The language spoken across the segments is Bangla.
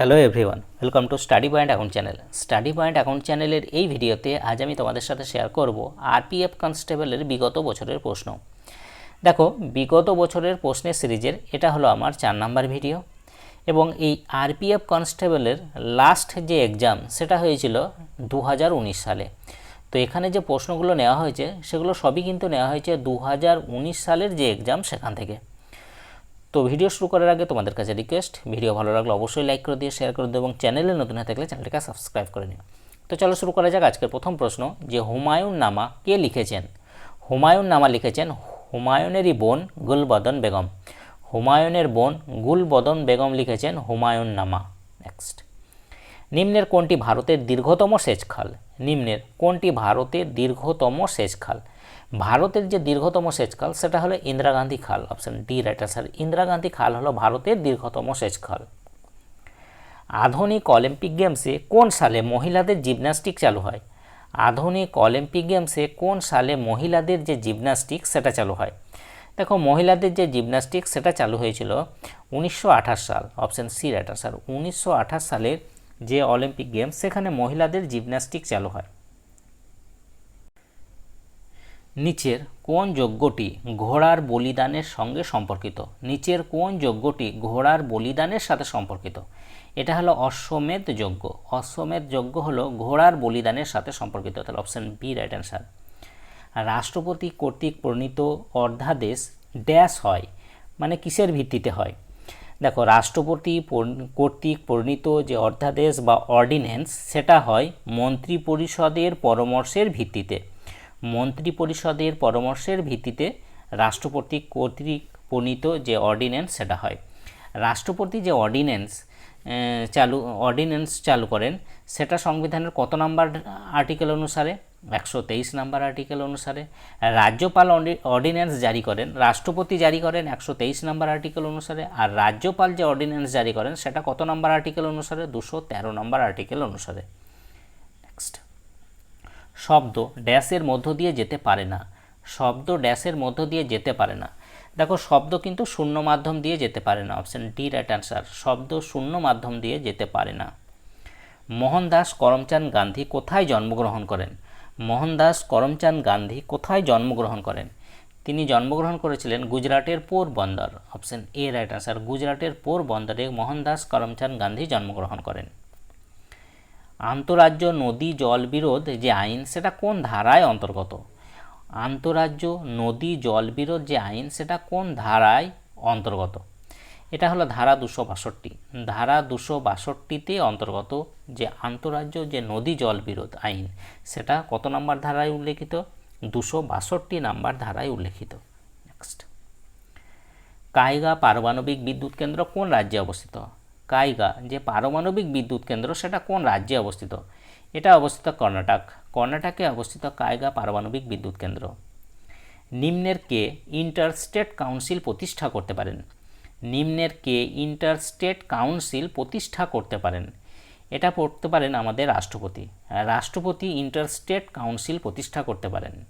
Hello everyone welcome to study point account channel study point account চ্যানেলের এই ভিডিওতে আজ আমি তোমাদের সাথে শেয়ার করব আরপিএফ কনস্টেবলের বিগত বছরের প্রশ্ন। দেখো, বিগত বছরের প্রশ্নের সিরিজের এটা হলো আমার চার নাম্বার ভিডিও এবং এই আরপিএফ কনস্টেবলের লাস্ট যে এক্সাম সেটা হয়েছিল দু হাজার উনিশ সালে। তো এখানে যে প্রশ্নগুলো নেওয়া হয়েছে, সেগুলো সবই কিন্তু নেওয়া হয়েছে দু হাজার উনিশ সালের যে এক্সাম সেখান থেকে। তো ভিডিও শুরু করার আগে তোমাদের কাছে রিকোয়েস্ট ভিডিও ভালো লাগলে অবশ্যই লাইক করে দিয়ে শেয়ার করে দিও এবং চ্যানেলে নতুন হয়ে থাকলে চ্যানেলটাকে সাবস্ক্রাইব করে নিও। তো চলো শুরু করা যাক আজকের প্রথম প্রশ্ন যে হুমায়ুন নামা কে লিখেছেন? হুমায়ুন নামা লিখেছেন হুমায়ুনেরই বোন গুলবদন বেগম। হুমায়ুনের বোন গুলবদন বেগম লিখেছেন হুমায়ুন নামা নেক্সট নিম্নের কোনটি ভারতের দীর্ঘতম সেচ খাল? নিম্নের কোনটি ভারতের দীর্ঘতম সেচ খাল? ভারতের যে দীর্ঘতম সেচ খাল সেটা হলো ইন্দিরা গান্ধী খাল option D right answer Indira Gandhi খাল হলো ভারতের দীর্ঘতম সেচ খাল আধুনিক অলিম্পিক গেমসে কোন সালে মহিলাদের জিমন্যাস্টিক চালু হয়? আধুনিক অলিম্পিক গেমসে কোন সালে মহিলাদের যে জিমন্যাস্টিক, সেটা চালু হয়? দেখো, মহিলাদের যে জিমন্যাস্টিক, সেটা চালু হয়েছিল উনিশশো আঠাশ সাল অপশন সি রাইট আনসার উনিশশো সালের যে অলিম্পিক গেমস, সেখানে মহিলাদের জিমন্যাস্টিক চালু হয়। নিচের কোন যজ্ঞটি ঘোড়ার বলিদানের সঙ্গে সম্পর্কিত? নিচের কোন যজ্ঞটি ঘোড়ার বলিদানের সাথে সম্পর্কিত? এটা হলো অশ্বমেধ যজ্ঞ। অশ্বমেধ যজ্ঞ হলো ঘোড়ার বলিদানের সাথে সম্পর্কিত। তাহলে অপশন বি রাইট অ্যান্সার রাষ্ট্রপতি কর্তৃক প্রণীত অর্ধাদেশ ড্যাশ হয় মানে কিসের ভিত্তিতে হয়? দেখো, রাষ্ট্রপতি কর্তৃক প্রণীত যে অর্ধাদেশ বা অর্ডিন্যান্স সেটা হয় মন্ত্রী পরিষদের পরামর্শের ভিত্তিতে। মন্ত্রী পরিষদের পরামর্শের ভিত্তিতে রাষ্ট্রপতি কর্তৃক প্রণীত যে অর্ডিন্যান্স, সেটা হয়। রাষ্ট্রপতি যে অর্ডিন্যান্স চালু অর্ডিন্যান্স চালু করেন, সেটা সংবিধানের কত নাম্বার আর্টিকেল অনুসারে? একশো তেইশ নাম্বার আর্টিকেল অনুসারে। রাজ্যপাল অর্ডিন্যান্স জারি করেন, রাষ্ট্রপতি জারি করেন, একশো তেইশ নাম্বার আর্টিকেল অনুসারে। আর রাজ্যপাল যে অর্ডিন্যান্স জারি করেন, সেটা কত নাম্বার আর্টিকেল অনুসারে? দুশো তেরো নাম্বার আর্টিকেল অনুসারে। শব্দ ড্যাশের মধ্য দিয়ে যেতে পারে না। শব্দ ড্যাশের মধ্য দিয়ে যেতে পারে না। দেখো, শব্দ কিন্তু শূন্য মাধ্যম দিয়ে যেতে পারে না। অপশন ডি রাইট অ্যান্সার শব্দ শূন্য মাধ্যম দিয়ে যেতে পারে না। মোহনদাস করমচাঁদ গান্ধী কোথায় জন্মগ্রহণ করেন? মোহনদাস করমচাঁদ গান্ধী কোথায় জন্মগ্রহণ করেন? তিনি জন্মগ্রহণ করেছিলেন গুজরাটের Porbandar option A right answer গুজরাটের পোরবন্দরে মোহনদাস করমচাঁদ গান্ধী জন্মগ্রহণ করেন। আন্তরাজ্য নদী জল বিরোধ যে আইন, সেটা কোন ধারায় অন্তর্গত? আন্তরাজ্য নদী জল বিরোধ যে আইন, সেটা কোন ধারায় অন্তর্গত? এটা হলো ধারা দুশো বাষট্টি। ধারা দুশো বাষট্টিতে অন্তর্গত যে আন্তরাজ্য যে নদী জল বিরোধ আইন, সেটা কত নম্বর ধারায় উল্লেখিত? দুশো বাষট্টি নাম্বার ধারায় উল্লেখিত। নেক্সট কাইগা পারমাণবিক বিদ্যুৎ কেন্দ্র কোন রাজ্যে অবস্থিত? কাইগা, যে পারমাণবিক বিদ্যুৎ কেন্দ্র, সেটা কোন রাজ্যে অবস্থিত? এটা অবস্থিত কর্ণাটক। কর্ণাটকে অবস্থিত কায়গা পারমাণবিক বিদ্যুৎ কেন্দ্র। নিম্নের কে ইন্টার স্টেট কাউন্সিল প্রতিষ্ঠা করতে পারেন? নিম্নের কে ইন্টার স্টেট কাউন্সিল প্রতিষ্ঠা করতে পারেন? এটা পড়তে পারেন আমাদের রাষ্ট্রপতি। রাষ্ট্রপতি ইন্টার স্টেট কাউন্সিল প্রতিষ্ঠা করতে পারেন।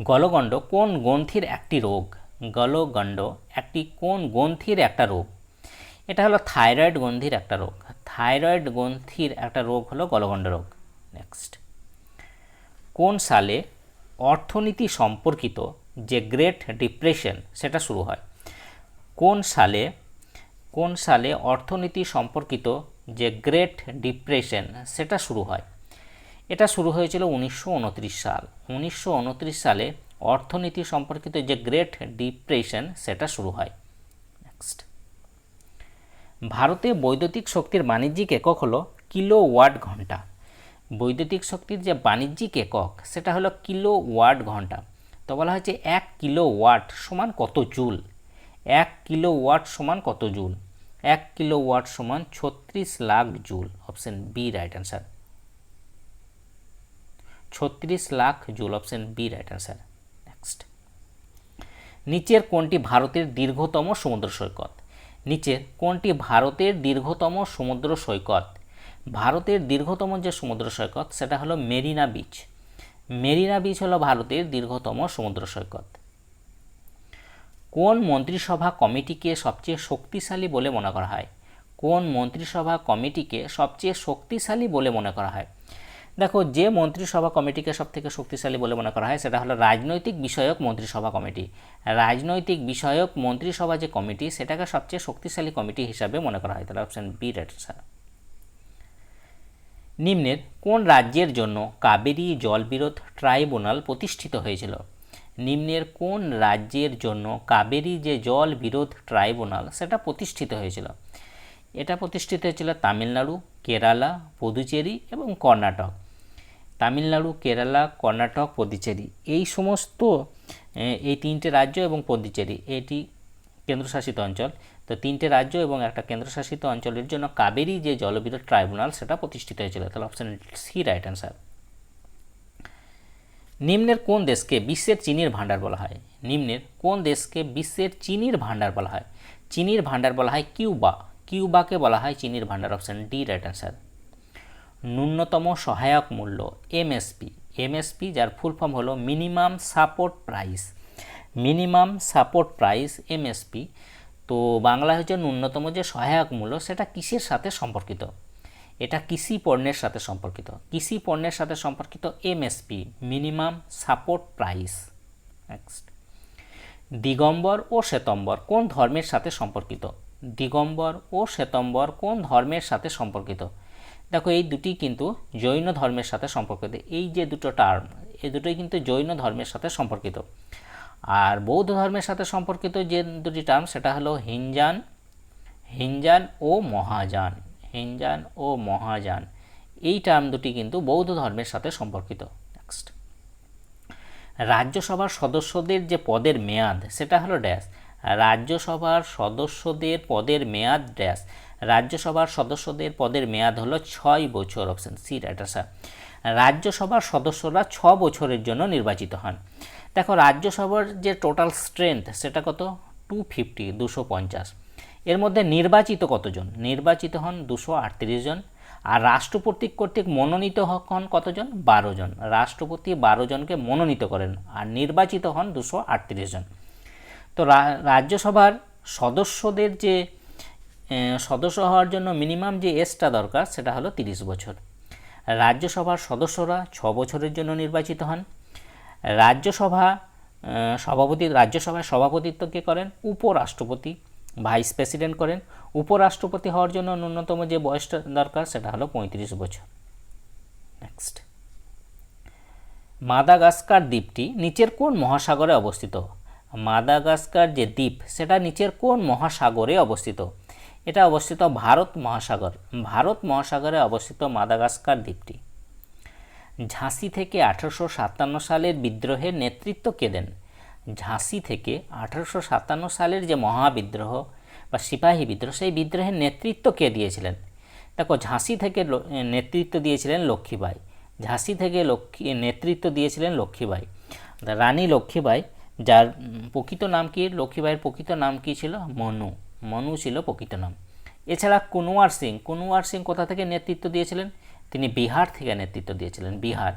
গলগণ্ড কোন গ্রন্থির একটি রোগ? গলগণ্ড একটি কোন গ্রন্থির একটা রোগ? এটা হলো থাইরয়েড গ্রন্থির একটা রোগ। থাইরয়েড গ্রন্থির একটা রোগ হলো গলগণ্ড রোগ। নেক্সট কোন সালে অর্থনীতি সম্পর্কিত যে গ্রেট ডিপ্রেশন সেটা শুরু হয়? কোন সালে কোন সালে অর্থনীতি সম্পর্কিত যে গ্রেট ডিপ্রেশন সেটা শুরু হয়? এটা শুরু হয়েছিল উনিশশো উনত্রিশ সাল। উনিশশো উনত্রিশ সালে অর্থনীতি সম্পর্কিত যে গ্রেট ডিপ্রেশন সেটা শুরু হয়। নেক্সট ভারতে বৈদ্যুতিক শক্তির বাণিজ্যিক একক হলো কিলো ওয়াট ঘণ্টা। বৈদ্যুতিক শক্তির যে বাণিজ্যিক একক, সেটা হলো কিলো ওয়াট ঘণ্টা। তো বলা হয়েছে এক কিলো ওয়াট সমান কত জুল? এক কিলো ওয়াট সমান কত জুল? এক কিলো ওয়াট সমান ছত্রিশ lakh joule. Option B, right answer. ছত্রিশ lakh joule, option B, right answer. Next. নিচের কোনটি ভারতের দীর্ঘতম সমুদ্র সৈকত? নিচের কোনটি ভারতের দীর্ঘতম সমুদ্র সৈকত। ভারতের দীর্ঘতম যে সমুদ্র সৈকত, সেটা হলো মেরিনা বিচ। মেরিনা বিচ হলো ভারতের দীর্ঘতম সমুদ্র সৈকত। কোন মন্ত্রিসভা কমিটিকে সবচেয়ে শক্তিশালী বলে মনে করা হয়? কোন মন্ত্রিসভা কমিটিকে সবচেয়ে শক্তিশালী বলে মনে করা হয়? দেখো, যে মন্ত্রিসভা কমিটিকে সব থেকে শক্তিশালী বলে মনে করা হয়, সেটা হলো রাজনৈতিক বিষয়ক মন্ত্রিসভা কমিটি। রাজনৈতিক বিষয়ক মন্ত্রিসভা যে কমিটি, সেটাকে সবচেয়ে শক্তিশালী কমিটি হিসাবে মনে করা হয়, তাহলে অপশন বি রাইট স্যার নিম্নের, কোন রাজ্যের জন্য কাবেরী জলবিরোধ ট্রাইব্যুনাল প্রতিষ্ঠিত হয়েছিল? নিম্নের, কোন রাজ্যের জন্য কাবেরী যে জল বিরোধ ট্রাইব্যুনাল, সেটা প্রতিষ্ঠিত হয়েছিল? এটা প্রতিষ্ঠিত হয়েছিল তামিলনাড়ু, কেরালা, পুদুচেরি এবং কর্ণাটক। তামিলনাড়ু, কেরালা, কর্ণাটক পদুচেরি এই সমস্ত এই তিনটে রাজ্য এবং পদুচেরি এটি কেন্দ্রশাসিত অঞ্চল। তো তিনটে রাজ্য এবং একটা কেন্দ্রশাসিত অঞ্চলের জন্য কাবেরী যে জলবিদ্যুৎ ট্রাইব্যুনাল, সেটা প্রতিষ্ঠিত হয়েছিল। তাহলে অপশন সি রাইট অ্যান্সার নিম্নের কোন দেশকে বিশ্বের চিনির ভাণ্ডার বলা হয়? নিম্নের কোন দেশকে বিশ্বের চিনির ভাণ্ডার বলা হয়? চিনির ভাণ্ডার বলা হয় কিউবা। কিউবাকে বলা হয় চিনির ভাণ্ডার অপশন ডি রাইট অ্যান্সার ন্যূনতম সহায়ক মূল্য এমএসপি এমএসপি যার ফুল ফর্ম হলো minimum support price minimum support price MSP তো বাংলা হচ্ছে ন্যূনতম যে সহায়ক মূল্য, সেটা কিসের সাথে সম্পর্কিত? এটা কৃষি পণ্যের সাথে সম্পর্কিত। কৃষি পণ্যের সাথে সম্পর্কিত MSP minimum support price next Digambar ও শ্বেতম্বর কোন ধর্মের সাথে সম্পর্কিত? দিগম্বর ও শ্বেতম্বর কোন ধর্মের সাথে সম্পর্কিত? দেখো, এই দুটি কিন্তু জৈন ধর্মের সাথে সম্পর্কিত। এই যে দুটো টার্ম এই দুটোই কিন্তু জৈন ধর্মের সাথে সম্পর্কিত। আর বৌদ্ধ ধর্মের সাথে সম্পর্কিত যে দুটি টার্ম সেটা হলো হিনজান হিনজান ও মহাযান হিনজান ও মহাযান এই টার্ম দুটি কিন্তু বৌদ্ধ ধর্মের সাথে সম্পর্কিত। নেক্সট রাজ্যসভার সদস্যদের যে পদের মেয়াদ, সেটা হলো ড্যাশ রাজ্যসভার সদস্যদের পদের মেয়াদ ড্যাশ রাজ্যসভার সদস্যদের পদের মেয়াদ হলো ছয় বছর অপশন সি রাইট স্যার রাজ্যসভার সদস্যরা ছ বছরের জন্য নির্বাচিত হন। দেখো, রাজ্যসভার যে টোটাল স্ট্রেংথ সেটা কত? টু ফিফটি দুশো পঞ্চাশ। এর মধ্যে নির্বাচিত কতজন? নির্বাচিত হন দুশো আটত্রিশ জন। আর রাষ্ট্রপতি কর্তৃক মনোনীত হন কতজন? বারো জন। রাষ্ট্রপতি বারো জনকে মনোনীত করেন আর নির্বাচিত হন দুশো আটত্রিশ জন। তো রাজ্যসভার সদস্যদের যে সদস্য হওয়ার জন্য মিনিমাম যে এজটা দরকার সেটা হলো তিরিশ বছর। রাজ্যসভার সদস্যরা ছ বছরের জন্য নির্বাচিত হন। রাজ্যসভা সভাপতি, রাজ্যসভায় সভাপতিত্ব কে করেন? উপরাষ্ট্রপতি, ভাইস প্রেসিডেন্ট করেন। উপরাষ্ট্রপতি হওয়ার জন্য ন্যূনতম যে বয়সটা দরকার সেটা হলো পঁয়ত্রিশ বছর। নেক্সট মাদাগাস্কার দ্বীপটি নিচের কোন মহাসাগরে অবস্থিত? মাদাগাস্কার যে দ্বীপ সেটা নিচের কোন মহাসাগরে অবস্থিত? এটা অবস্থিত ভারত মহাসাগর। ভারত মহাসাগরে অবস্থিত মাদাগাস্কার দ্বীপটি। ঝাঁসি থেকে আঠারোশো সাতান্ন সালের বিদ্রোহের নেতৃত্ব কে দেন? ঝাঁসি থেকে আঠারোশো সাতান্ন সালের যে মহাবিদ্রোহ বা সিপাহী বিদ্রোহ, সেই বিদ্রোহের নেতৃত্ব কে দিয়েছিলেন? দেখো, ঝাঁসি থেকে নেতৃত্ব দিয়েছিলেন লক্ষ্মীবাই। ঝাঁসি থেকে লক্ষ্মী নেতৃত্ব দিয়েছিলেন লক্ষ্মীবাই। রানী লক্ষ্মীবাই, যার প্রকৃত নাম কি? লক্ষ্মীবাইয়ের প্রকৃত নাম কি ছিল? মনু। মনু ছিল প্রকৃত নাম। এছাড়া কুনওয়ার সিং কুনওয়ার সিং কোথা থেকে নেতৃত্ব দিয়েছিলেন? তিনি বিহার থেকে নেতৃত্ব দিয়েছিলেন, বিহার।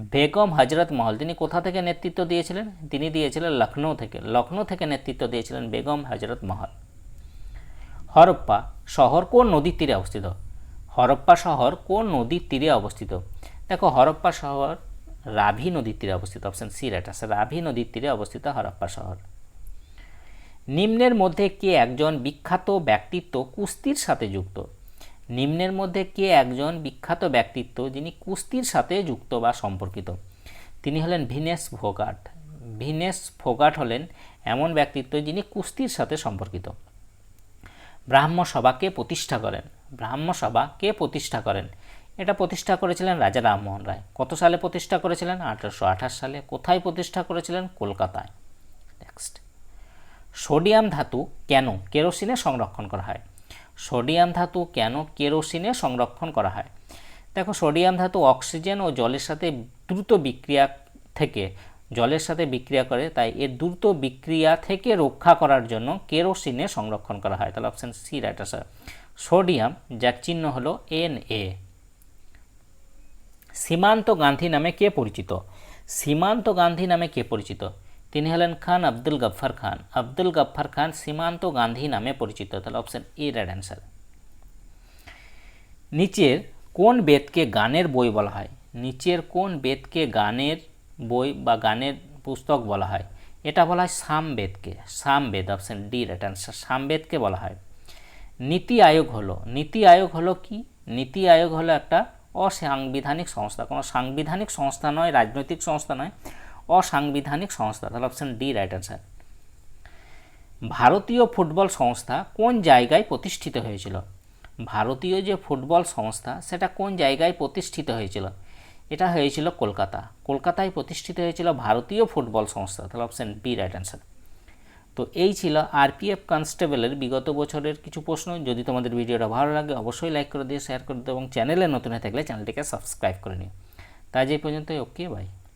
বেগম হজরত মহল, তিনি কোথা থেকে নেতৃত্ব দিয়েছিলেন? তিনি দিয়েছিলেন লখনৌ থেকে লখনৌ থেকে নেতৃত্ব দিয়েছিলেন বেগম হজরত মহল। হরপ্পা শহর কোন নদীর তীরে অবস্থিত? হরপ্পা শহর কোন নদীর তীরে অবস্থিত? দেখো, হরপ্পা শহর রাভি নদীর তীরে অবস্থিত, অপশন সি রাইট আছে, রাভি নদীর তীরে অবস্থিত হরপ্পা শহর। নিম্নের মধ্যে কে একজন বিখ্যাত ব্যক্তিত্ব কুস্তির সাথে যুক্ত? নিম্নের মধ্যে কে একজন বিখ্যাত ব্যক্তিত্ব যিনি কুস্তির সাথে যুক্ত বা সম্পর্কিত? তিনি হলেন ভিনেস ফোগাট ভিনেস ফোগাট হলেন এমন ব্যক্তিত্ব যিনি কুস্তির সাথে সম্পর্কিত। ব্রাহ্মসভা কে প্রতিষ্ঠা করেন? ব্রাহ্মসভা কে প্রতিষ্ঠা করেন? এটা প্রতিষ্ঠা করেছিলেন রাজা রামমোহন রায়। কত সালে প্রতিষ্ঠা করেছিলেন? আঠারোশো আঠাশ সালে। কোথায় প্রতিষ্ঠা করেছিলেন? কলকাতায়। নেক্সট সোডিয়াম ধাতু কেন কেরোসিনে সংরক্ষণ করা হয়? সোডিয়াম ধাতু কেন কেরোসিনে সংরক্ষণ করা হয়? দেখো, সোডিয়াম ধাতু অক্সিজেন ও জলের সাথে দ্রুত বিক্রিয়া থেকে, জলের সাথে বিক্রিয়া করে, তাই এর দ্রুত বিক্রিয়া থেকে রক্ষা করার জন্য কেরোসিনে সংরক্ষণ করা হয়। তাহলে অপশান সি রাইট আছে সোডিয়াম, যার চিহ্ন হলো এন এ সীমান্ত গান্ধী নামে কে পরিচিত? সীমান্ত গান্ধী নামে কে পরিচিত? তিনি হলেন খান আব্দুল গফ্ফার খান। আব্দুল গফ্ফার খান সীমান্ত গান্ধী নামে পরিচিত। তাহলে অপশন এ রাইট অ্যান্সার নিচের কোন বেদকে গানের বই বলা হয়? নিচের কোন বেদকে গানের বই বা গানের পুস্তক বলা হয়? এটা বলা হয় সামবেদকে। Samaveda option D right answer সামবেদকে বলা হয়। নীতি আয়োগ হলো। নীতি আয়োগ হলো কি? নীতি আয়োগ হলো একটা অসাংবিধানিক সংস্থা। কোনো সাংবিধানিক সংস্থা নয়, রাজনৈতিক সংস্থা নয়। অসাংবিধানিক সংস্থা, তাহলে অপশন ডি রাইট অ্যান্সার ভারতীয় ফুটবল সংস্থা কোন জায়গায় প্রতিষ্ঠিত হয়েছিল? ভারতীয় যে ফুটবল সংস্থা, সেটা কোন জায়গায় প্রতিষ্ঠিত হয়েছিল? এটা হয়েছিল কলকাতা। কলকাতায় প্রতিষ্ঠিত হয়েছিল ভারতীয় ফুটবল সংস্থা, তাহলে অপশন বি রাইট অ্যান্সার তো এই ছিল আরপিএফ কনস্টেবলের বিগত বছরের কিছু প্রশ্ন। যদি তোমাদের ভিডিওটা ভালো লাগে, অবশ্যই লাইক করে দিয়ে শেয়ার করে দিও, এবং চ্যানেলে নতুন হয়ে থাকলে চ্যানেলটিকে সাবস্ক্রাইব করে নিও। তাই যে পর্যন্ত ওকে বাই